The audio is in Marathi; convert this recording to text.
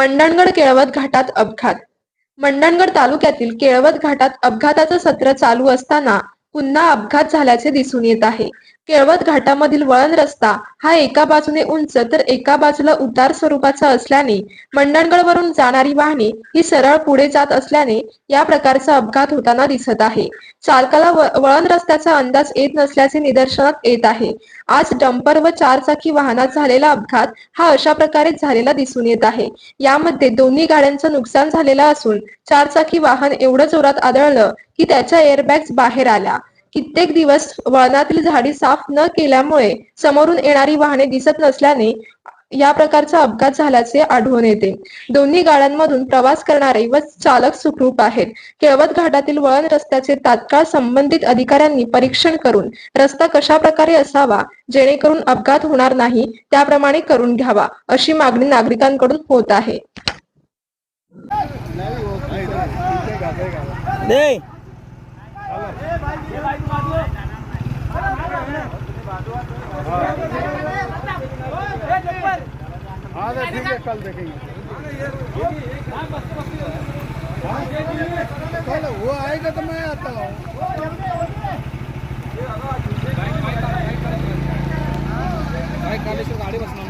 मंडणगड केळवत घाटात अपघात. मंडणगड तालुक्यातील केळवत घाटात अपघाताचं सत्र चालू असताना पुन्हा अपघात झाल्याचे दिसून येत आहे. केळवत घाटामधील वळण रस्ता हा एका बाजूने उंच तर एका बाजूला उतार स्वरूपाचा असल्याने मंडणगडवरून जाणारी वाहने ही सरळ पुढे जात असल्याने या प्रकारचा अपघात होताना दिसत आहे. चालकाला वळण रस्त्याचा अंदाज येत नसल्याचे निदर्शनात येत आहे. आज डंपर व चारचाकी वाहनात झालेला अपघात हा अशा प्रकारे झालेला दिसून येत आहे. यामध्ये दोन्ही गाड्यांचं नुकसान झालेलं असून चारचाकी वाहन एवढं जोरात आदळलं की त्याच्या एअरबॅग्स बाहेर आल्या. कित्येक दिवस वळणातील झाडी साफ न केल्यामुळे समोरून येणारी वाहने दिसत नसल्याने या प्रकारचा अपघात झाल्याचे आढळून येते. दोन्ही गाड्यांमधून प्रवास करणारे व चालक सुखरूप आहेत. केळवद घाटातील वळण रस्त्याचे तात्काळ संबंधित अधिकाऱ्यांनी परीक्षण करून रस्ता कशा प्रकारे असावा जेणेकरून अपघात होणार नाही त्याप्रमाणे करून घ्यावा अशी मागणी नागरिकांकडून होत आहे. दे हाँ ठीक है कल देखेंगे कल वो आएगा तो मैं आता? हूँ गाडी बसणार?